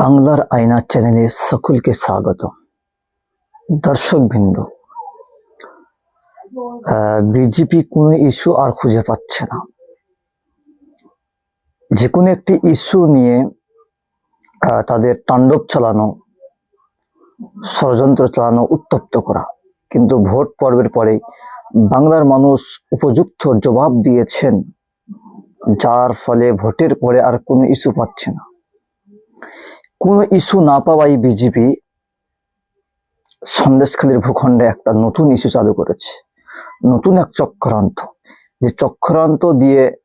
বাংলার আয়না চ্যানেলে সকলকে স্বাগত। দর্শকবৃন্দ বিজেপি কোনো ইস্যু আর খুঁজে পাচ্ছে না। যে কোনো একটি ইস্যু নিয়ে তাদের তাণ্ডব চালানো, ষড়যন্ত্র চালানো, উত্তপ্ত করা। কিন্তু ভোট পর্বের পরে বাংলার মানুষ উপযুক্ত জবাব দিয়েছেন, যার ফলে ভোটের পরে আর কোনো ইস্যু পাচ্ছে না। কোনো ইস্যু না পাওয়াই বিজেপি সন্দেশখালীর ভূখণ্ডে একটা নতুন ইস্যু চালু করেছে। নতুন এক চক্রান্ত। যে চক্রান্ত দিয়ে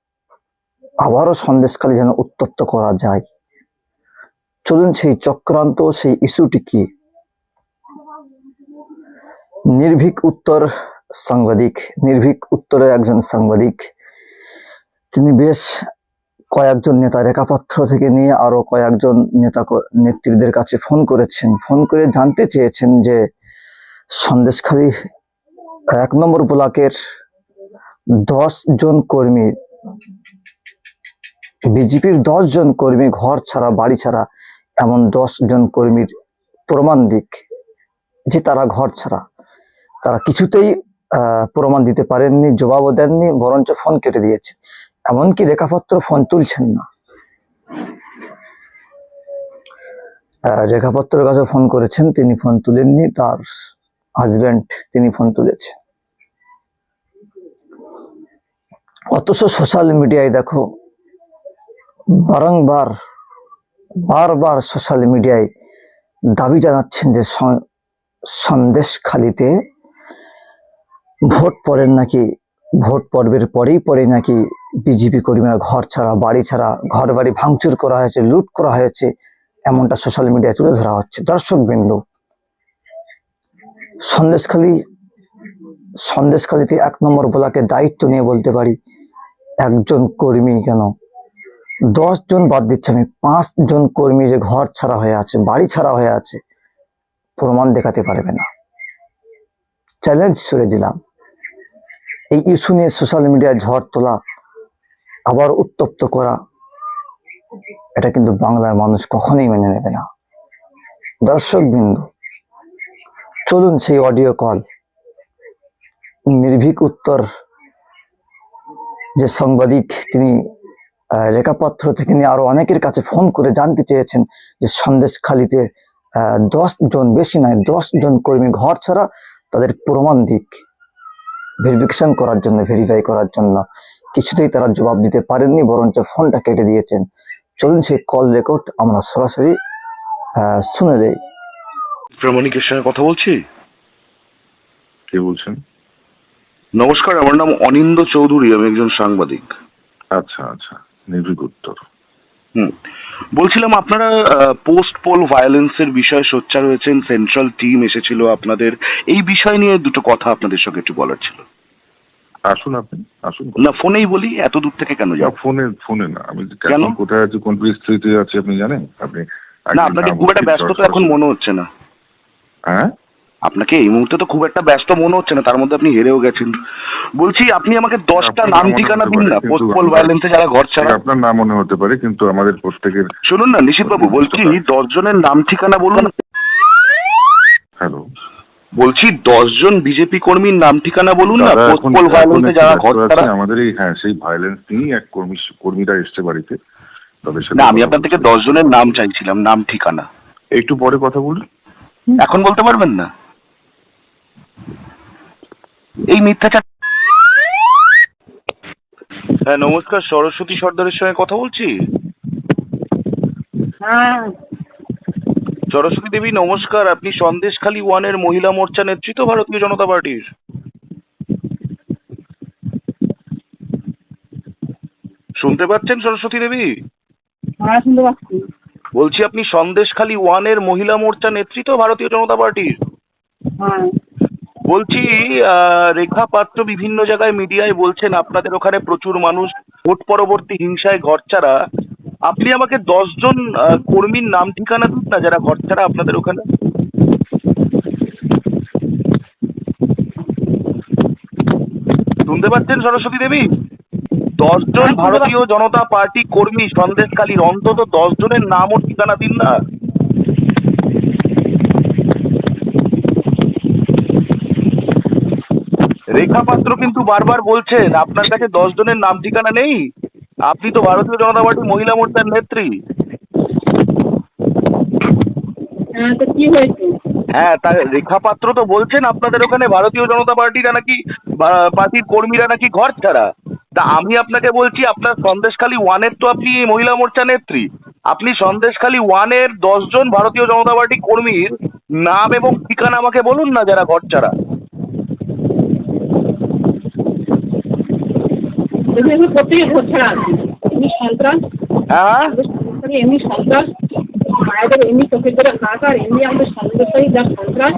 আবারও সন্দেশখালী যেন উত্তপ্ত করা যায়। চলুন সেই চক্রান্ত, সেই ইস্যুটি কি? নির্ভীক উত্তর সাংবাদিক, নির্ভীক উত্তরের একজন সাংবাদিক। তিনি বেশ কয়েকজন নেতা রেখাপত্র থেকে নিয়ে আরও কয়েকজন নেতা নেত্রীদের কাছে ফোন করেছেন। ফোন করে জানতে চেয়েছেন যে সন্দেশখালী এক নম্বর ব্লকের দশ জন কর্মী, বিজেপির দশ জন কর্মী ঘর ছাড়া, বাড়ি ছাড়া, এমন দশ জন কর্মীর প্রমাণ দিক যে তারা ঘর ছাড়া। তারা কিছুতেই প্রমাণ দিতে পারেননি, জবাবও দেননি, বরঞ্চ ফোন কেটে দিয়েছে। এমনকি রেখাপত্র ফোন তুলছেন না। রেখাপত্রের কাছে ফোন করেছেন, তিনি ফোন তুলেননি, তার হাজবেন্ড তিনি ফোন তুলেছেন। অথচ সোশ্যাল মিডিয়ায় দেখো, বারংবার, বারবার সোশ্যাল মিডিয়ায় দাবি জানাচ্ছেন যে সন- সন্দেশখালিতে ভোট পড়েন নাকি, ভোট পর্বের পরেই পরে নাকি বিজেপি কর্মীরা ঘর ছাড়া, বাড়ি ছাড়া ঘর বাড়ি ভাঙচুর করা হয়েছে, লুট করা হয়েছে, এমনটা সোশ্যাল মিডিয়ায় তুলে ধরা হচ্ছে। দর্শক বিন্দু সন্দেশখালী, সন্দেশখালীতে এক নম্বর ব্লকে দায়িত্ব নিয়ে বলতে পারি, একজন কর্মী কেন? দশ জন বাদ দিচ্ছে আমি, পাঁচ জন কর্মী যে ঘর ছাড়া হয়ে আছে, বাড়ি ছাড়া হয়ে আছে, প্রমাণ দেখাতে পারবে না। চ্যালেঞ্জ ছুড়ে দিলাম। এই ইস্যু নিয়ে সোশ্যাল মিডিয়ায় ঝড় তোলা আবার উত্তপ্ত করা এটা কিন্তু বাংলার মানুষ কখনোই মেনে নেবে না। দর্শক বিন্দু চলুন সেই অডিও কল নির্ভীক উত্তর যে সাংবাদিক তিনি আহ, রেখাপত্র থেকে নিয়ে আরও অনেকের কাছে ফোন করে জানতে চেয়েছেন যে সন্দেশখালিতে দশ জন বেশি নয় দশ জন কর্মী ঘর ছাড়া তাদের প্রমাণ দিক ভেরিফিকেশন করার জন্য ভেরিফাই করার জন্য। কিছুতেই তারা জবাব দিতে পারেননি বরঞ্চ ফোনটা কেটে দিয়েছেন। চলুন সেই কল রেকর্ড আমরা সরাসরি শুনে দেই। প্রামাণিকের সঙ্গে কথা বলছি? কে বলছেন? নমস্কার আমার নাম অনিন্দ চৌধুরী আমি একজন সাংবাদিক। আচ্ছা আচ্ছা নির্ভীক উত্তর। হুম। বলছিলাম আপনারা পোস্ট পোল ভায়োলেন্সের বিষয়ে সোচ্চার হয়েছেন সেন্ট্রাল টিম এসেছিল আপনাদের। এই বিষয় নিয়ে দুটো কথা আপনাদের সঙ্গে একটু বলার ছিল। আসুন আপনি আসুন। না ফোনেই বলি এত দূর থেকে কেন যাও ফোনে ফোনে না আমি কেন? কোথায় আছি কোন পরিস্থিতিতে আছি আপনি জানেন? আপনি না আপনাকে খুব একটা ব্যস্ত তো এখন মনে হচ্ছে না। হ্যাঁ? আপনাকে এই মুহূর্তে তো খুব একটা ব্যস্ত মনে হচ্ছে না তার মধ্যে আপনি হেরেও গেছেন। বলছি আপনি আমাকে দশটা নাম ঠিকানা দিন না কিন্তু পোস্ট পোল আমরা- ভায়োলেন্সে যারা ঘর ছাড়া আপনার নাম মনে হতে পারে কিন্তু আমাদের প্রত্যেকের শুনুন না নিশিত বাবু বলছি দশ জনের নাম ঠিকানা বলুন। হ্যালো। বলছি দশ জন বিজেপি কর্মীর নাম ঠিকানা বলুন না দাদা, পোস্ট এখন- পোল এখন ভায়োলেন্সে যারা ঘর আমাদের এই হ্যাঁ সেই ভায়োলেন্স নিয়েই এক কর্মী কর্মীরা এসছে বাড়িতে। সাথে না আমি আপনার থেকে বলছি। দশ জনের নাম চাইছিলাম নাম ঠিকানা। একটু পরে কথা বলুন। এখন বলতে পারবেন না? এই মিথ্যাচার হ্যাঁ নমস্কার সরস্বতী সর্দারের সঙ্গে কথা বলছি? হ্যাঁ সরস্বতী দেবী নমস্কার। আপনি সন্দেশখালী ওয়ানের মহিলা মোর্চা নেতৃত্ব ভারতীয় জনতা পার্টির। শুনতে পাচ্ছেন সরস্বতী দেবী? হ্যাঁ বলছি আপনি সন্দেশখালী ওয়ানের মহিলা মোর্চা নেতৃত্ব ভারতীয় জনতা পার্টির? হ্যাঁ। বলছি রেখা পাত্র বিভিন্ন জায়গায় মিডিয়ায় বলছেন আপনাদের ওখানে প্রচুর মানুষ ভোট পরবর্তী হিংসায় ঘর ছাড়া আপনি আমাকে দশজন কর্মীর নাম ঠিকানা দিন না যারা ঘর ছাড়া আপনাদের ওখানে? শুনতে পাচ্ছেন সরস্বতী দেবী? দশজন ভারতীয় জনতা পার্টি কর্মী সন্দেশকালীর অন্তত দশ জনের নাম ও ঠিকানা দিন না। রেখা পাত্র কিন্তু বারবার বলছেন আপনার কাছে দশ জনের নাম ঠিকানা নেই? আপনি তো ভারতীয় জনতা পার্টি মহিলা মোর্চার নেত্রী। হ্যাঁ তো হ্যাঁ তা রেখা পাত্র তো বলছেন আপনাদের ওখানে ভারতীয় জনতা পার্টিরা নাকি পার্টির কর্মীরা নাকি ঘর ছাড়া। তা আমি আপনাকে বলছি আপনার সন্দেশখালী ওয়ানের তো আপনি মহিলা মোর্চা নেত্রী। আপনি সন্দেশখালী ওয়ানের দশজন ভারতীয় জনতা পার্টি কর্মীর নাম এবং ঠিকানা আমাকে বলুন না যারা ঘর ছাড়া। এগুলো প্রত্যেকে ঘর ছাড়া এমনি সন্ত্রাস হ্যাঁ? এমনি সন্ত্রাস মায়েদের এমনি চোখের ধরে হাহাকার এমনি আমাদের সন্ত্রাসী যা সন্ত্রাস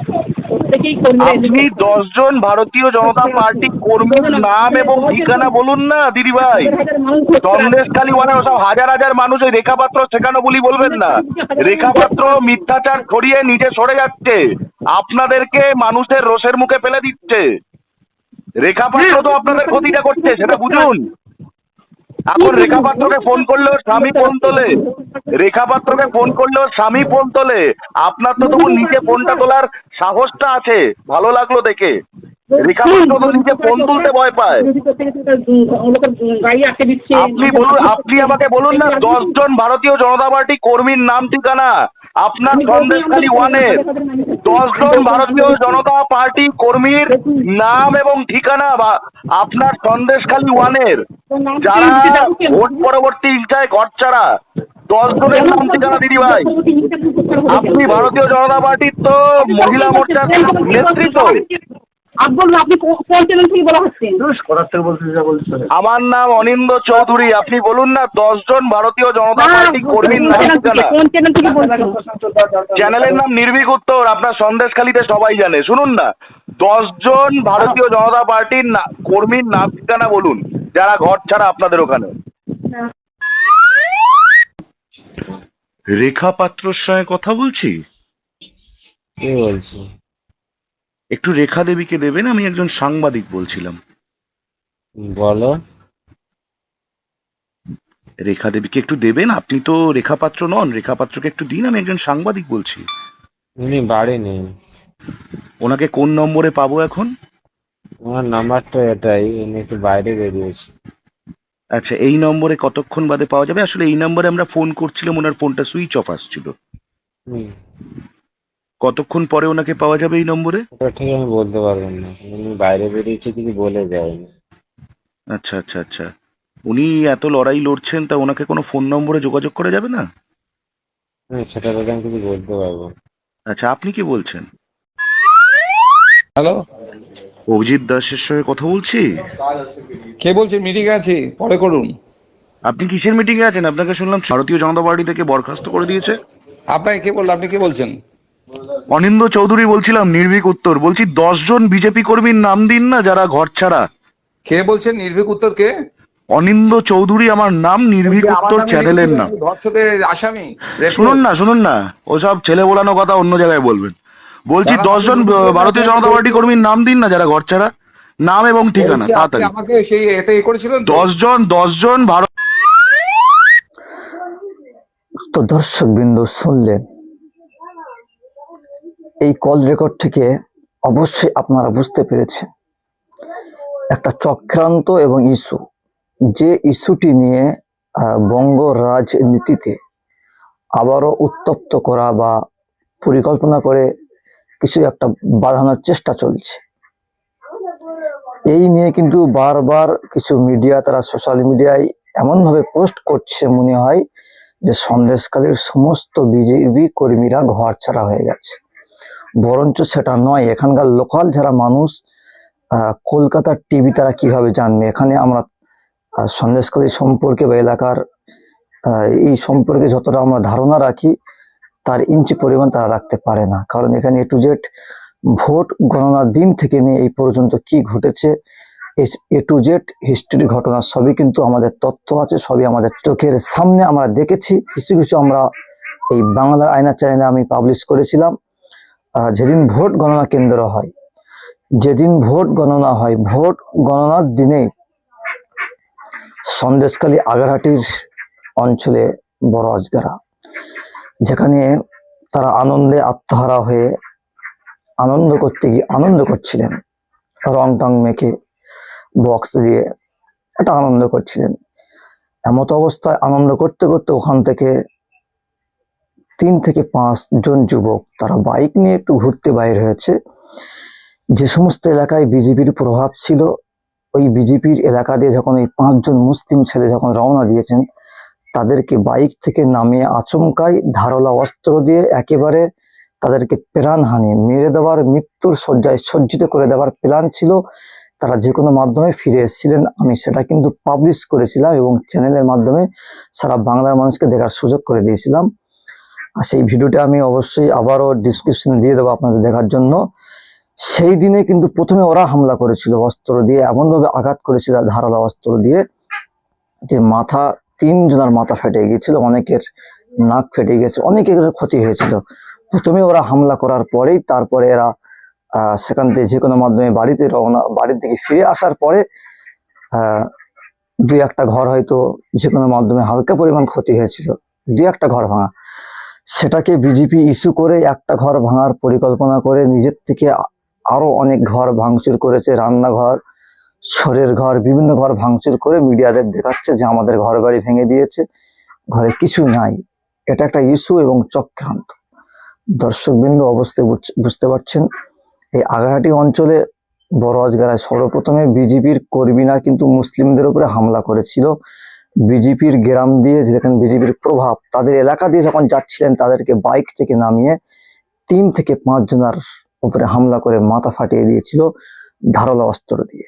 প্রত্যেকেই কর্মীরা আপনি দশজন ভারতীয় জনতা পার্টি কর্মীর নাম এবং ঠিকানা বলুন না দিদি ভাই। হাজার হাজার মানুষ ঘর ছাড়া আছে। সন্দেশখালী ওয়ানে ওসব হাজার হাজার মানুষ ওই রেখাপাত্র শেখানো বলি বলবেন না। রেখাপাত্র মিথ্যাচার ছড়িয়ে নিজে সরে যাচ্ছে। আপনাদেরকে মানুষের রোষের মুখে ফেলে দিচ্ছে। রেখাপাত্র তো আপনাদের ক্ষতিটা করছে সেটা বুঝুন। এখন রেখাপাত্রকে ফোন করলেও স্বামী ফোন তোলে। রেখাপাত্রকে ফোন করলেও স্বামী ফোন তোলে। আপনার তো তবু নিজে ফোনটা তোলার সাহসটা আছে। ভালো লাগল দেখে। রেখাপাত্র তো নিজে ফোন তুলতে ভয় পায়। আপনি বলুন আপনি আমাকে বলুন না দশজন ভারতীয় জনতা পার্টি কর্মীর নাম ঠিকানা? আপনার সন্দেশখালী ওয়ানের দশজন ভারতীয় জনতা পার্টি কর্মীর নাম এবং ঠিকানা বা আপনার সন্দেশখালী ওয়ানের যারা ভোট পরবর্তী ইচ্ছায় ঘর ছাড়া দশ জনের নাম ঠিকানা দিদি ভাই। আপনি ভারতীয় জনতা পার্টির তো মহিলা মোর্চার নেতৃত্ব। আপনি কো- কোন চ্যানেল থেকে বলা হচ্ছে? আমার নাম অনিন্দ চৌধুরী আপনি বলুন না দশজন ভারতীয় জনতা পার্টি কর্মীর কোন চ্যানেল থেকে ঠিকানা কোন চ্যানেল থেকে বলছেন? চ্যানেলের নাম নির্ভীক উত্তর আপনার সন্দেশখালীতে সবাই জানে। শুনুন না দশজন ভারতীয় জনতা পার্টির না- কর্মীর নাম ঠিকানা বলুন যারা ঘর ছাড়া আপনাদের ওখানে। রেখা পাত্রর সঙ্গে কথা বলছি? কে বলছি? একটু রেখা দেবীকে দেবেন আমি একজন সাংবাদিক বলছিলাম। বলো। রেখা দেবীকে একটু দেবেন আপনি তো রেখা পাত্র নন রেখা পাত্রকে একটু দিন আমি একজন সাংবাদিক বলছি। উনি বাড়ি নেই। ওনাকে কোন নম্বরে পাবো এখন? ওনার নাম্বারটা এটাই উনি একটু বাইরে বেরিয়েছে। আচ্ছা এই নম্বরে কতক্ষণ বাদে পাওয়া যাবে? আসলে এই নম্বরে আমরা ফোন করছিলাম ওনার ফোনটা সুইচ অফ আসছিল। হুম। কতক্ষণ পরে ওনাকে পাওয়া যাবে এই নম্বরে? ওটা ঠিক আমি বলতে পারবেন না। উনি বাইরে বেরিয়েছে কিছু বলে যায়নি। আচ্ছা আচ্ছা আচ্ছা। উনি এত লড়াই লড়ছেন তা ওনাকে কোনো ফোন নম্বরে যোগাযোগ করা যাবে না? হুম সেটা আমি কিছু বলতে পারব। আচ্ছা আপনি কি বলছেন? হ্যালো? অভিজিৎ দাসের সঙ্গে কথা বলছি? কে বলছেন? মিটিং আছে। পরে করুন। আপনি কিসের মিটিং এ আছেন? আপনাকে শুনলাম ভারতীয় জনতা পার্টি থেকে বরখাস্ত করে দিয়েছে। আপনাকে কে বলল? আপনি কে বলছেন? অনিন্দ চৌধুরী বলছিলাম নির্ভীক উত্তর। বলছি দশজন বিজেপি কর্মীর নাম দিন না যারা ঘর ছাড়া। কে বলছেন নির্ভীক উত্তর কে? অনিন্দ চৌধুরী আমার নাম নির্ভীক উত্তর চ্যানেলের নাম আসামি শুনুন না শুনুন না। ওসব ছেলে বলানো কথা অন্য জায়গায় বলবেন। বলছি দশজন ভারতীয় জনতা পার্টি কর্মীর নাম দিন না যারা ঘর ছাড়া। নাম এবং ঠিকানা তাড়াতাড়ি। আমাকে সেই এটা এ করেছিলেন? দশজন দশজন ভারত তো দর্শক বিন্দু শুনলেন এই কল রেকর্ড থেকে অবশ্যই আপনারা বুঝতে পেরেছেন। একটা চক্রান্ত এবং ইস্যু, যে ইস্যুটি নিয়ে বঙ্গ রাজনীতিতে আবারও উত্তপ্ত করা বা পরিকল্পনা করে কিছু একটা বাঁধানোর চেষ্টা চলছে। এই নিয়ে কিন্তু বারবার কিছু মিডিয়া তারা সোশ্যাল মিডিয়ায় এমনভাবে পোস্ট করছে মনে হয়, যে সন্দেশকালীর সমস্ত বিজেপি কর্মীরা ঘর ছাড়া হয়ে গেছে। বরঞ্চ সেটা নয়, এখানকার লোকাল যারা মানুষ কলকাতার টিভি তারা কীভাবে জানবে? এখানে আমরা সন্দেশকালী সম্পর্কে বা এলাকার এই সম্পর্কে যতটা আমরা ধারণা রাখি, তার ইঞ্চি পরিমাণ তারা রাখতে পারে না। কারণ এখানে এ টু জেড ভোট গণনার দিন থেকে নিয়ে এই পর্যন্ত কি ঘটেছে এ টু জেড হিস্ট্রির ঘটনা সবই কিন্তু আমাদের তথ্য আছে, সবই আমাদের চোখের সামনে আমরা দেখেছি। কিছু কিছু আমরা এই বাংলার আয়না চ্যানেলে আমি পাবলিশ করেছিলাম। যেদিন ভোট গণনা কেন্দ্র হয়, যেদিন ভোট গণনা হয়, ভোট গণনার দিনেই সন্দেশখালী আগারহাটির অঞ্চলে বড় আজগারা, যেখানে তারা আনন্দে আত্মহারা হয়ে আনন্দ করতে গিয়ে আনন্দ করছিলেন। রং টং মেখে বক্স দিয়ে একটা আনন্দ করছিলেন। এমত অবস্থায় আনন্দ করতে করতে ওখান থেকে তিন থেকে পাঁচ জন যুবক তারা বাইক নিয়ে একটু ঘুরতে বাইর হয়েছে। যে সমস্ত এলাকায় বিজেপির প্রভাব ছিল, ওই বিজেপির এলাকা দিয়ে যখন এই পাঁচজন মুসলিম ছেলে যখন রওনা দিয়েছেন, তাদেরকে বাইক থেকে নামিয়ে আচমকাই ধারলা অস্ত্র দিয়ে একেবারে তাদেরকে প্রাণহানি মেরে দেওয়ার, মৃত্যুর শয্যায় সজ্জিত করে দেওয়ার প্ল্যান ছিল। তারা যে কোনো মাধ্যমে ফিরে এসেছিলেন, আমি সেটা কিন্তু পাবলিশ করেছিলাম এবং চ্যানেলের মাধ্যমে সারা বাংলার মানুষকে দেখার সুযোগ করে দিয়েছিলাম। আর সেই ভিডিওটা আমি অবশ্যই আবারও ডিসক্রিপশনে দিয়ে দেবো আপনাদের দেখার জন্য। সেই দিনে কিন্তু প্রথমে ওরা হামলা করেছিল অস্ত্র দিয়ে, এমনভাবে আঘাত করেছিল ধারালো অস্ত্র দিয়ে যে মাথা তিনজনের মাথা ফেটে গিয়েছিল, অনেকের নাক ফেটে গেছে অনেকের ক্ষতি হয়েছিল। প্রথমে ওরা হামলা করার পরেই তারপরে এরা সেখান থেকে যে কোনো মাধ্যমে বাড়িতে রওনা, বাড়ির দিকে ফিরে আসার পরে দুই একটা ঘর হয়তো যে কোনো মাধ্যমে হালকা পরিমাণ ক্ষতি হয়েছিল, দুই একটা ঘর ভাঙা। সেটাকে বিজেপি ইস্যু করে একটা ঘর ভাঙার পরিকল্পনা করে নিজের থেকে আ- আরও অনেক ঘর ভাঙচুর করেছে রান্নাঘর, সরের ঘর, বিভিন্ন ঘর ভাঙচুর করে মিডিয়াদের দেখাচ্ছে যে আমাদের ঘর বাড়ি ভেঙে দিয়েছে। ঘরে কিছু নাই। এটা একটা ইস্যু এবং চক্রান্ত। দর্শকবৃন্দ বুঝ- বুঝতে পারছেন, এই আগারহাটি অঞ্চলে বড় আজগারায় সর্বপ্রথমে বিজেপির কর্মীরা কিন্তু মুসলিমদের উপরে হামলা করেছিল। বিজেপির গ্রাম দিয়ে যেখানে বিজেপির প্রভাব, তাদের এলাকা দিয়ে যখন যাচ্ছিলেন, তাদেরকে বাইক থেকে নামিয়ে তিন থেকে পাঁচ জনের উপরে হামলা করে মাথা ফাটিয়ে দিয়েছিল ধারালো অস্ত্র দিয়ে।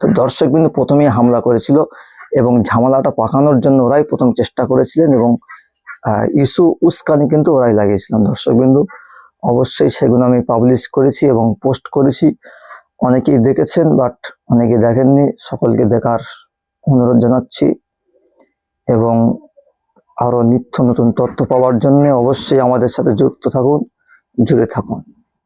তো দর্শক বিন্দু প্রথমেই হামলা করেছিল এবং ঝামেলাটা পাকানোর জন্য ওরাই প্রথম চেষ্টা করেছিলেন এবং ইস্যু উস্কানি কিন্তু ওরাই লাগিয়েছিলেন। দর্শক বিন্দু, অবশ্যই সেগুলো আমি পাবলিশ করেছি এবং পোস্ট করেছি। অনেকেই দেখেছেন বাট অনেকে দেখেননি। সকলকে দেখার অনুরোধ জানাচ্ছি। এবং আরও নিত্য নতুন তথ্য পাওয়ার জন্য অবশ্যই আমাদের সাথে যুক্ত থাকুন জুড়ে থাকুন।